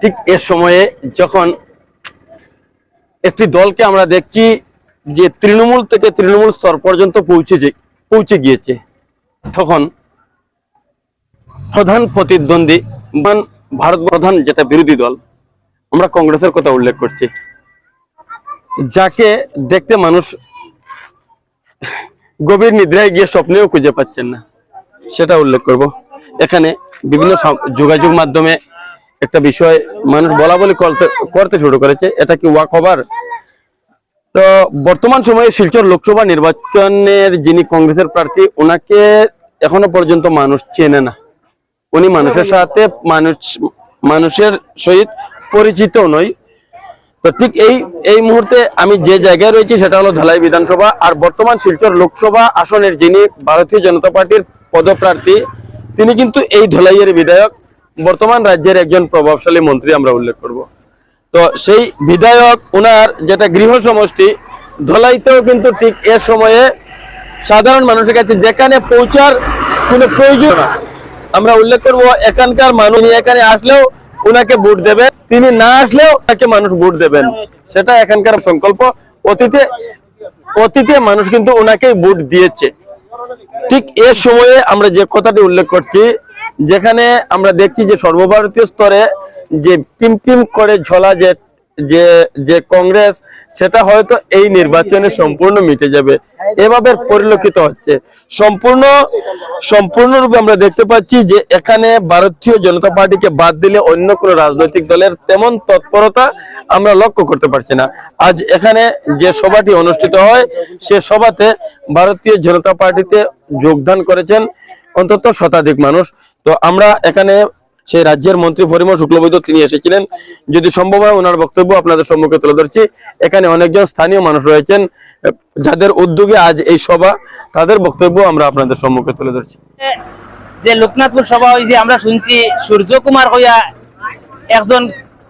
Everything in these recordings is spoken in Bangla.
ঠিক এ সময়ে যখন একটি দলকে আমরা দেখছি যে তৃণমূল থেকে তৃণমূল স্তর পর্যন্ত পৌঁছে যে- পৌঁছে গিয়েছে, তখন প্রধান প্রতিদ্বন্দ্বী ভারত প্রধান যেটা বিরোধী দল, আমরা কংগ্রেসের কথা উল্লেখ করছি। যাকে দেখতে মানুষ গভীর নিদ্রায় গিয়ে স্বপ্নেও খুঁজে পাচ্ছেন না, সেটা উল্লেখ করব। এখানে বিভিন্ন যোগাযোগ মাধ্যমে একটা বিষয় মানুষ বলা বলি করতে শুরু করেছে, এটা কি ওয়াক ওভার তো বর্তমান সময়ে শিলচর লোকসভা নির্বাচনের যিনি কংগ্রেসের প্রার্থী, ওনাকে এখনও পর্যন্ত মানুষ চেনে না। উনি মানুষের সাথে মানুষ, মানুষের সহিত পরিচিত নয় তো ঠিক এই এই মুহূর্তে আমি যে জায়গায় রয়েছি সেটা হলো ধলাই বিধানসভা, আর বর্তমান শিলচর লোকসভা আসনের যিনি ভারতীয় জনতা পার্টির পদপ্রার্থী, তিনি কিন্তু এই ধলাইয়ের বিধায়ক। বর্তমান রাজ্যের একজন প্রভাবশালী মন্ত্রী আমরা উল্লেখ করব। তো সেই বিধায়ক ওনার যেটা গৃহ সমষ্টি, ধলাইতেও কিন্তু ঠিক এ সময়ে সাধারণ মানুষের কাছে যেখানে পৌঁছার কোনো প্রয়োজন না। আমরা উল্লেখ করব, এখানকার মানুষ এখানে আসলেও ওনাকে ভোট দেবে তিনি না আসলেও তাকে মানুষ ভোট দেবেন। সেটা এখানকার সংকল্প। অতীতে অতীতে মানুষ কিন্তু ওনাকেই ভোট দিয়েছে। ঠিক এ সময়ে আমরা যে কথাটি উল্লেখ করছি যেখানে আমরা দেখছি যে সর্বভারতীয় স্তরে যে টিম করে ঝোলা যে যে যে কংগ্রেস, সেটা হয়তো এই নির্বাচনে সম্পূর্ণ মিটে যাবে। এভাবে পরিলক্ষিত হচ্ছে। সম্পূর্ণ, সম্পূর্ণরূপে আমরা দেখতে পাচ্ছি যে এখানে ভারতীয় জনতা পার্টিকে বাদ দিলে অন্য কোনো রাজনৈতিক দলের তেমন তৎপরতা আমরা লক্ষ্য করতে পারছি না। আজ এখানে যে সভাটি অনুষ্ঠিত হয়, সে সভাতে ভারতীয় জনতা পার্টিতে যোগদান করেছেন অন্তত শতাধিক মানুষ। তো আমরা এখানে সেই রাজ্যের মন্ত্রী পরিমল শুক্লবৈদ্য তিনি এসেছিলেন। যদি সম্ভব হয় ওনার বক্তব্য আপনাদের সম্মুখে তুলে ধরছি। এখানে অনেকজন স্থানীয় মানুষ রয়েছেন, যাদের উদ্যোগে আজ এই সভা, তাদের বক্তব্য আমরা আপনাদের সম্মুখে তুলে ধরছি। যে লোকনাথপুর সভা হয়েছে আমরা শুনছি সূর্য কুমার হইয়া একজন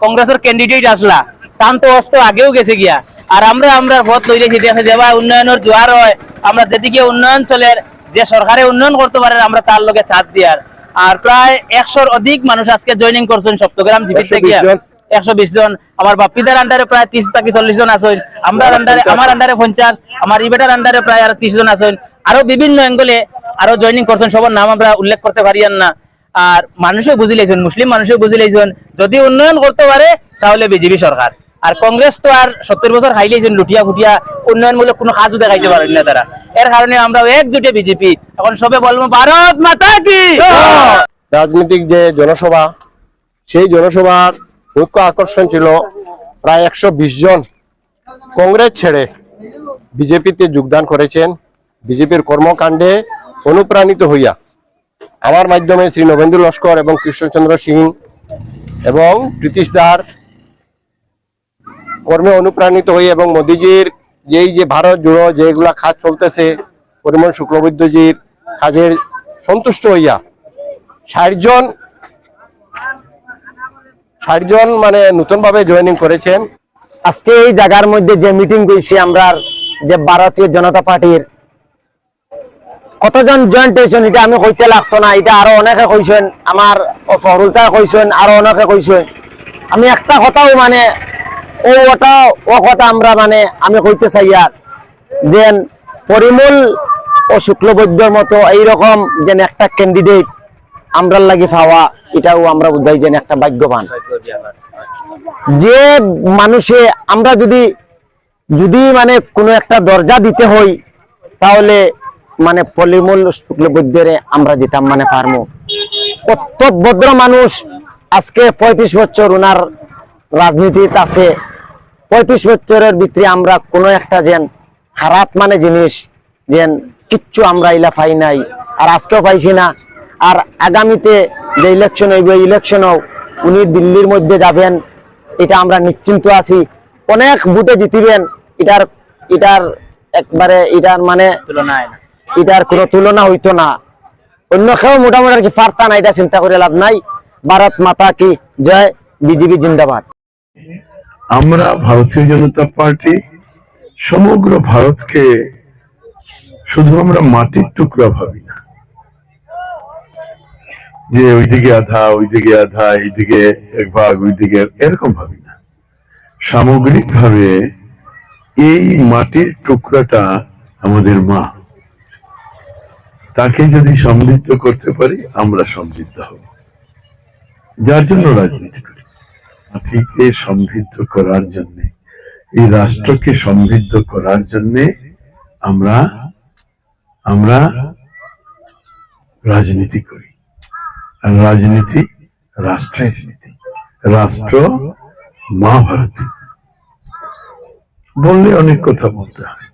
কংগ্রেসের ক্যান্ডিডেট আসলা। তান তো অস্ত আগেও গেছে গিয়া। আর আমরা আমরা ভোট লইলেছি দেখে যাবা উন্নয়নের জোয়ার হয়, আমরা যেদিকে উন্নয়ন চলের যে সরকারে উন্নয়ন করতে পারে, আমরা তার লগে সাথ দিয়ার। আর প্রায় একশোর অধিক মানুষ আজকে জয়েনিং করছেন সপ্তগ্রাম জিপির থেকে। একশো বিশ জন। আমার বাপিদার আন্ডারে প্রায় তিরিশ থেকে চল্লিশ জন আছেন। আমার আন্ডারে আমার আন্ডারে পঞ্চাশ। আমার ইবেটার আন্ডারে প্রায় আর ত্রিশ জন আছেন। আরও বিভিন্ন অ্যাঙ্গলে আরও জয়েনিং করছেন। সবার নাম আমরা উল্লেখ করতে পারিয়ান না। আর মানুষও বুঝি লাইছেন মুসলিম মানুষও বুঝি লাইছেন। যদি উন্নয়ন করতে পারে তাহলে বিজেপি সরকার। আর কংগ্রেস তো আর সত্তর বছর হাই লাইছেন লুটিয়া ফুটিয়া উন্নয়নমূলক কোনো কাজও দেখাইতে পারেন না তারা। এর কারণে আমরা একজুটে বিজেপি। এখন সবে বলব, ভারত মাতা কি? রাজনৈতিক যে জনসভা, সেই জনসভার মুখ্য আকর্ষণ ছিল প্রায় একশো বিশ জন কংগ্রেস ছেড়ে বিজেপিতে যোগদান করেছেন। বিজেপির কর্মকাণ্ডে অনুপ্রাণিত হইয়া আমার মাধ্যমে শ্রী নবেন্দু লস্কর এবং কৃষ্ণচন্দ্র সিং এবং প্রীতিশ দার কর্মে অনুপ্রাণিত হই এবং মোদিজির যেই যে ভারত জুড়ো যেগুলা কাজ চলতেছে, পরিমল শুক্লবৈদ্যজির কাজের সন্তুষ্ট হইয়া ষাট জন ষাট জন মানে নতুন ভাবে জয়েনিং করেছেন। আজকে এই জায়গার মধ্যে যে মিটিং করেছি আমরা, যে ভারতীয় জনতা পার্টির, কতজন জয়েন্ট হয়েছেন এটা আমি কইতে লাগতো না, এটা আরও অনেকে কইছেন, আমার ফহরুল চা কইছেন, আরও অনেকে কইছেন। আমি একটা কথাও মানে ও ওটা, ও কথা আমরা মানে আমি কইতে চাই আর। যে পরিমল ও শুক্লবৈদ্যর মতো এইরকম যেন একটা ক্যান্ডিডেট আমরা লাগি পাওয়া, এটাও আমরা বুঝাই যেন একটা ভাগ্যবান। যে মানুষে আমরা যদি যদি মানে কোনো একটা দরজা দিতে হই, তাহলে মানে পলিমূল শুক্লবৈদ্যের আমরা দিতাম মানে পারমো। কত ভদ্র মানুষ আজকে পঁয়ত্রিশ বছর ওনার রাজনীতিতে আছে পঁয়ত্রিশ বছরের ভিতরে আমরা কোনো একটা যেন খারাপ মানে জিনিস যেন কিচ্ছু আমরা ইলা পাই নাই আর আজকেও পাইছি না। আর আগামীতে যে ইলেকশন হইব ইলেকশনও উনি দিল্লির মধ্যে যাবেন এটা আমরা নিশ্চিন্ত আছি। অনেক বুথে জিতিবেন এটার এটার একবারে এটার মানে এটার কোনো তুলনা হইতো না। অন্য কেউ মোটামুটি আর কি পারতা না এটা চিন্তা করে লাভ নাই। ভারত মাতা কি জয় বিজেপি জিন্দাবাদ। আমরা ভারতীয় জনতা পার্টি, সমগ্র ভারতকে শুধু আমরা মাটির টুকরা ভাবি না। যে ওইদিকে আধা ওইদিকে আধা, এইদিকে এক ভাগ, ওইদিকে এরকম ভাবি না। সামগ্রিক ভাবে এই মাটির টুকরাটা আমাদের মা। তাকে যদি সমৃদ্ধ করতে পারি, আমরা সমৃদ্ধ হব। যার জন্য রাজনীতি মাটিকে সমৃদ্ধ করার জন্য, এই রাষ্ট্রকে সমৃদ্ধ করার জন্য আমরা আমরা রাজনীতি করি। আর রাজনীতি রাষ্ট্রের নীতি। রাষ্ট্র মা ভারতী বললে অনেক কথা বলতে হয়।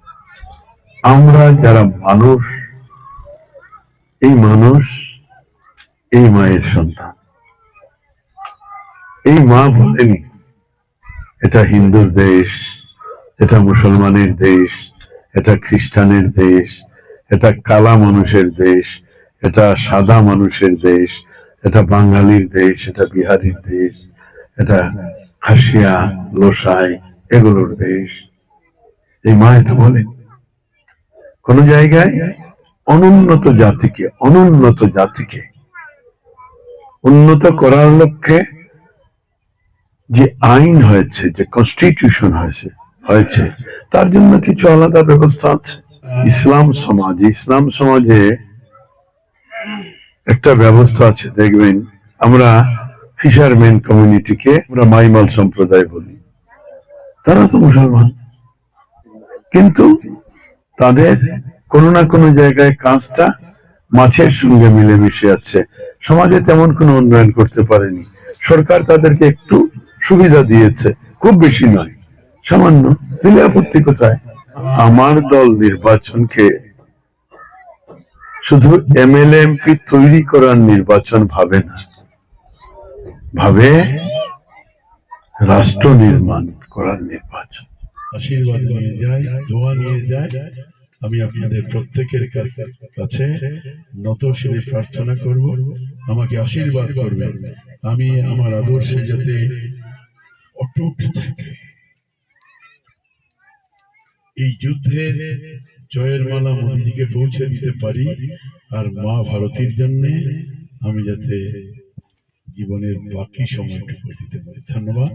আমরা যারা মানুষ, এই মানুষ, এই মায়ের সন্তান। এই মা বলেনি, এটা হিন্দুর দেশ, এটা মুসলমানের দেশ, এটা খ্রিস্টানের দেশ, এটা কালা মানুষের দেশ, এটা সাদা মানুষের দেশ, এটা বাঙালির দেশ, এটা বিহারির দেশ, এটা খাসিয়া, লোসাই, এগুলোর দেশ। এই মা এটা বলেন কোন জায়গায় অনুন্নত জাতিকে অনুন্নত জাতিকে উন্নত করার লক্ষ্যে যে আইন হয়েছে, যে কনস্টিটিউশন হয়েছে হয়েছে, তার জন্য কিছু আলাদা ব্যবস্থা আছে। ইসলাম সমাজে ইসলাম সমাজে একটা ব্যবস্থা আছে, দেখবেন, আমরা ফিশারম্যান কমিউনিটিকে আমরা মাইমাল সম্প্রদায় বলি। তারা তো মুসলমান। কিন্তু তাদের কোনো না কোনো জায়গায় কাজটা মাছের সঙ্গে মিলেমিশে আছে। সমাজে তেমন কোনো উন্নয়ন করতে পারেনি। সরকার তাদেরকে একটু সুবিধা দিয়েছে। খুব বেশি নয়, সামান্য দিলে আপত্তি কোথায় আমার দল নির্বাচনকে শুধু এমএলএ, এমপি তৈরি করার নির্বাচন ভাবে না, ভাবে রাষ্ট্র নির্মাণ করার নির্বাচন। আশীর্বাদ নিয়ে যায়, দোয়া নিয়ে যায়। আমি আপনাদের প্রত্যেকের কাছে নত শিরে প্রার্থনা করব। আমাকে আশীর্বাদ করবেন। আমি আমার আদর্শে যাতে অটুট থাকে। এই যুদ্ধের জয়ের মালা মোদীজিকে পৌঁছে দিতে পারি আর মা ভারতীর জন্য আমি যাতে জীবনের বাকি সময়টুকু দিতে পারি। ধন্যবাদ।